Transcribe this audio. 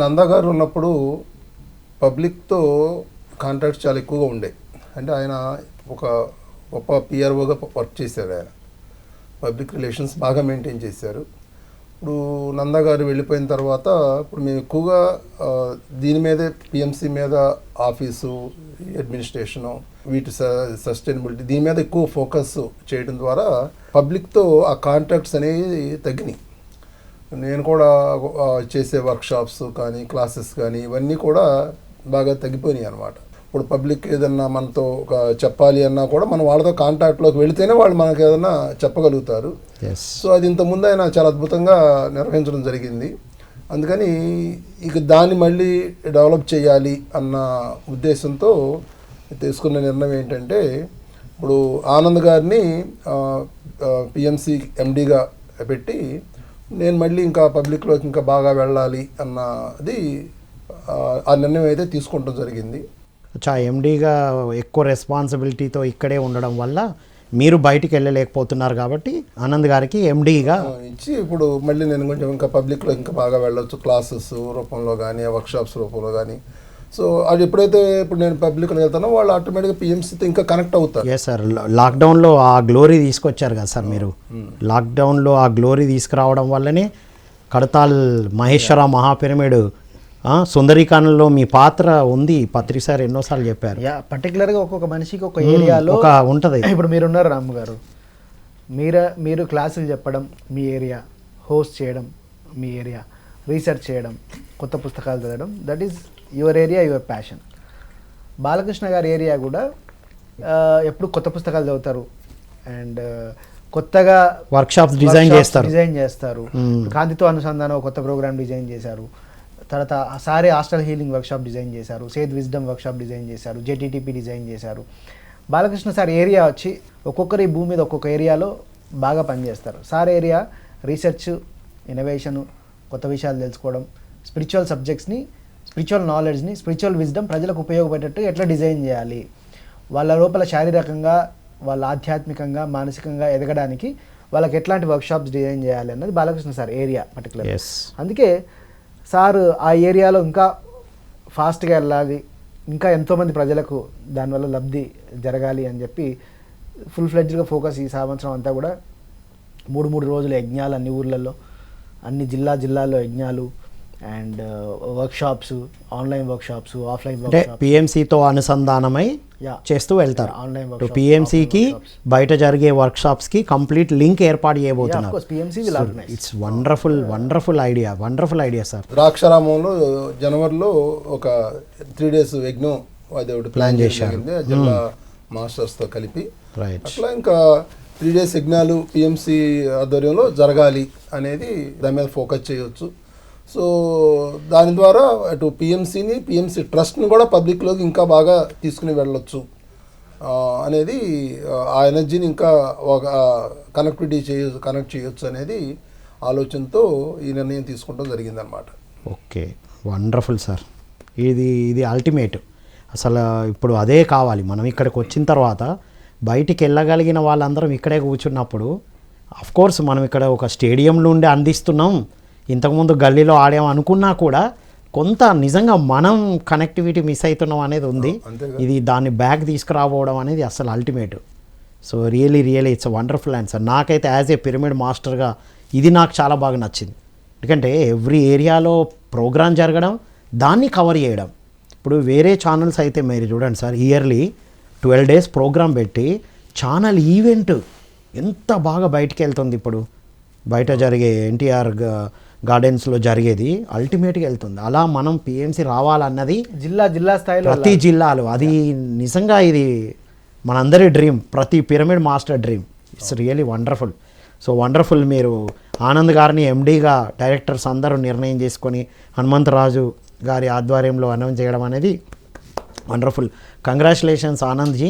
నందా గారు ఉన్నప్పుడు పబ్లిక్తో కాంట్రాక్ట్స్ చాలా ఎక్కువగా ఉండే. అంటే ఆయన ఒక గొప్ప పిఆర్ఓగా వర్క్ చేశారు ఆయన. పబ్లిక్ రిలేషన్స్ బాగా మెయింటైన్ చేశారు. ఇప్పుడు నందగారు వెళ్ళిపోయిన తర్వాత ఇప్పుడు మేము ఎక్కువగా దీని మీదే పిఎంసి మీద ఆఫీసు అడ్మినిస్ట్రేషను వీటి సస్టైనబిలిటీ దీని మీద ఎక్కువ ఫోకస్ చేయడం ద్వారా పబ్లిక్తో ఆ కాంట్రాక్ట్స్ అనేవి తగ్గినాయి. నేను కూడా చేసే వర్క్షాప్స్ కానీ క్లాసెస్ కానీ ఇవన్నీ కూడా బాగా తగ్గిపోయినాయి అనమాట ఇప్పుడు పబ్లిక్ ఏదన్నా మనతో ఒక చెప్పాలి అన్నా కూడా మనం వాళ్ళతో కాంటాక్ట్లోకి వెళితేనే వాళ్ళు మనకు ఏదన్నా చెప్పగలుగుతారు. సో అది ఇంత ముందు ఆయన చాలా అద్భుతంగా నిర్వహించడం జరిగింది. అందుకని ఇక దాన్ని మళ్ళీ డెవలప్ చేయాలి అన్న ఉద్దేశంతో తీసుకున్న నిర్ణయం ఏంటంటే ఇప్పుడు ఆనంద్ గారిని పిఎంసి ఎండిగా పెట్టి నేను మళ్ళీ ఇంకా పబ్లిక్లోకి ఇంకా బాగా వెళ్ళాలి అన్నది ఆ, ఆ నిర్ణయం అయితే తీసుకుంటాం జరిగింది. చా ఎండీగా ఎక్కువ రెస్పాన్సిబిలిటీతో ఇక్కడే ఉండడం వల్ల మీరు బయటికి వెళ్ళలేకపోతున్నారు కాబట్టి ఆనంద్ గారికి ఎండీగా ఇచ్చి ఇప్పుడు మళ్ళీ నేను కొంచెం ఇంకా పబ్లిక్లో ఇంకా బాగా వెళ్ళొచ్చు క్లాసెస్ రూపంలో కానీ వర్క్షాప్స్ రూపంలో కానీ సో అది ఎప్పుడైతే ఇప్పుడు నేను పబ్లిక్లో వెళ్తానో వాళ్ళు ఆటోమేటిక్గా పిఎంసీతో ఇంకా కనెక్ట్ అవుతారు. ఎస్ సార్ లాక్డౌన్లో ఆ గ్లోరీ తీసుకొచ్చారు కదా సార్ మీరు. లాక్డౌన్లో ఆ గ్లోరీ తీసుకురావడం వల్లనే కడతాల్ మహేశ్వర మహాపిరమిడ్ ఆ, సుందరీకాండలో మీ పాత్ర ఉంది. పత్రి సార్ ఎన్నోసార్లు చెప్పారు. యా పర్టికులర్గా ఒక్కొక్క మనిషికి ఒక ఏరియాలో ఒక ఉంటుంది. ఇప్పుడు మీరున్నారు రాము గారు మీరు మీరు క్లాసులు చెప్పడం మీ ఏరియా హోస్ట్ చేయడం మీ ఏరియా రీసెర్చ్ చేయడం కొత్త పుస్తకాలు చదవడం that is your area your passion. Balakrishna గారి ఏరియా కూడా ఎప్పుడు కొత్త పుస్తకాలు చదువుతారు. అండ్ కొత్తగా వర్క్షాప్స్ డిజైన్ చేస్తారు. డిజైన్ చేస్తారు. మ్మ్. కాంతితో అనుసంధానం కొత్త ప్రోగ్రామ్ డిజైన్ చేశారు. తర్వాత సారే హాస్టల్ హీలింగ్ వర్క్షాప్ డిజైన్ చేశారు. సేద్ విజ్డమ్ వర్క్షాప్ డిజైన్ చేశారు. జేటీటీపీ డిజైన్ చేశారు. బాలకృష్ణ సార్ ఏరియా వచ్చి ఒక్కొక్కరి భూమి మీద ఒక్కొక్క ఏరియాలో బాగా పనిచేస్తారు. సార్ ఏరియా రీసెర్చ్ ఇన్నోవేషను కొత్త విషయాలు తెలుసుకోవడం స్పిరిచువల్ సబ్జెక్ట్స్ని స్పిరిచువల్ నాలెడ్జ్ని స్పిరిచువల్ విజ్డమ్ ప్రజలకు ఉపయోగపడేటట్టు ఎట్లా డిజైన్ చేయాలి? వాళ్ళ లోపల శారీరకంగా వాళ్ళ ఆధ్యాత్మికంగా మానసికంగా ఎదగడానికి వాళ్ళకి ఎట్లాంటి వర్క్షాప్స్ డిజైన్ చేయాలి అన్నది బాలకృష్ణ సార్ ఏరియా పర్టికులర్ అందుకే సార్ ఆ ఏరియాలో ఇంకా ఫాస్ట్గా వెళ్ళాలి. ఇంకా ఎంతోమంది ప్రజలకు దానివల్ల లబ్ధి జరగాలి అని చెప్పి ఫుల్ ఫ్లెడ్జ్గా ఫోకస్ ఈ సంవత్సరం అంతా కూడా మూడు మూడు రోజుల యజ్ఞాలు అన్ని ఊర్లలో అన్ని జిల్లా జిల్లాల్లో యజ్ఞాలు and workshops online workshops offline అంటే పిఎంసితో అనుసంధానమై చేస్తూ వెళ్తారు. ఆన్లైన్ పిఎంసికి బయట జరిగే వర్క్షాప్స్కి కంప్లీట్ లింక్ ఏర్పాటు చేయబోతున్నారు. It's wonderful wonderful idea wonderful idea sir ద్రాక్షారామంలో జనవరిలో ఒక త్రీ డేస్ యజ్ఞం అది ఒకటి ప్లాన్ చేశారు. జిల్లా మాస్టర్స్తో కలిపి. రైట్ అట్లా ఇంకా త్రీ డేస్ యజ్ఞాలు పిఎంసి ఆధ్వర్యంలో జరగాలి అనేది దాని మీద ఫోకస్ చేయొచ్చు. సో దాని ద్వారా అటు పిఎంసీని పిఎంసీ ట్రస్ట్ని కూడా పబ్లిక్లోకి ఇంకా బాగా తీసుకుని వెళ్ళొచ్చు. అనేది ఆ, ఎనర్జీని ఇంకా ఒక కనెక్టివిటీ చేయొచ్చు కనెక్ట్ చేయొచ్చు అనేది ఆలోచనతో ఈ నిర్ణయం తీసుకోవడం జరిగిందనమాట ఓకే. Wonderful sir. ఇది ఇది అల్టిమేట్ అసలు ఇప్పుడు అదే కావాలి. మనం ఇక్కడికి వచ్చిన తర్వాత బయటికి వెళ్ళగలిగిన వాళ్ళందరం ఇక్కడే కూర్చున్నప్పుడు అఫ్ కోర్స్ మనం ఇక్కడ ఒక స్టేడియంలో ఉండి అందిస్తున్నాం. ఇంతకుముందు గల్లీలో ఆడాం అనుకున్నా కూడా కొంత నిజంగా మనం కనెక్టివిటీ మిస్ అవుతున్నాం అనేది ఉంది. ఇది దాన్ని బ్యాక్ తీసుకురావడం అనేది అసలు ultimate so really really it's wonderful answer నాకైతే యాజ్ ఏ పిరమిడ్ మాస్టర్గా ఇది నాకు చాలా బాగా నచ్చింది. ఎందుకంటే ఎవ్రీ ఏరియాలో ప్రోగ్రామ్ జరగడం దాన్ని కవర్ చేయడం. ఇప్పుడు వేరే ఛానల్స్ అయితే మీరు చూడండి sir yearly twelve days program పెట్టి ఛానల్ ఈవెంట్ ఎంత బాగా బయటికి వెళ్తుంది ఇప్పుడు? బయట జరిగే ఎన్టీఆర్ గార్డెన్స్లో జరిగేది అల్టిమేట్గా వెళ్తుంది. అలా మనం పిఎంసి రావాలన్నది జిల్లా జిల్లా స్థాయిలో ప్రతి జిల్లాలో. అది నిజంగా ఇది మనందరి డ్రీమ్ ప్రతి pyramid master dream it's really wonderful so wonderful మీరు ఆనంద్ గారిని ఎండీగా డైరెక్టర్స్ అందరూ నిర్ణయం చేసుకొని హనుమంతరాజు గారి ఆధ్వర్యంలో అనౌన్స్ చేయడం అనేది వండర్ఫుల్ కంగ్రాచులేషన్స్ ఆనంద్ జీ